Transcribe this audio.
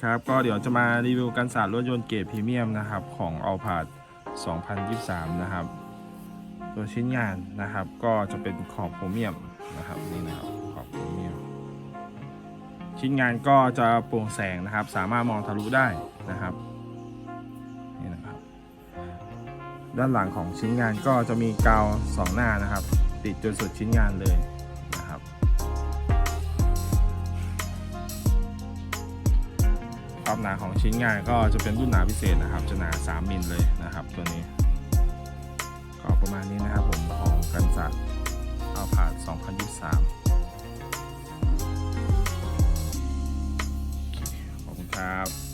ครับก็เดี๋ยวจะมารีวิวกันศาสตร์รถยนต์เกรดพรีเมียมนะครับของเอาผาด2023 นะครับ ตัวชิ้นงานนะครับ ก็จะเป็นขอบโครเมียมนะครับนี่นะครับขอบโครเมียม ชิ้นงานก็จะโปร่งแสงนะครับ สามารถมองทะลุได้นะครับนี่นะครับ ด้านหลังของชิ้นงานก็จะมีกาวสองหน้านะครับ ติดจนสุดชิ้นงานเลย ความหนาของชิ้นงานก็จะเป็นรุ่นหนาพิเศษนะครับจะหนา 3 มิลเลยนะครับ ตัวนี้ ก็ประมาณนี้นะครับผมของกันสัตเอาผ่าน 2023 ขอบคุณครับ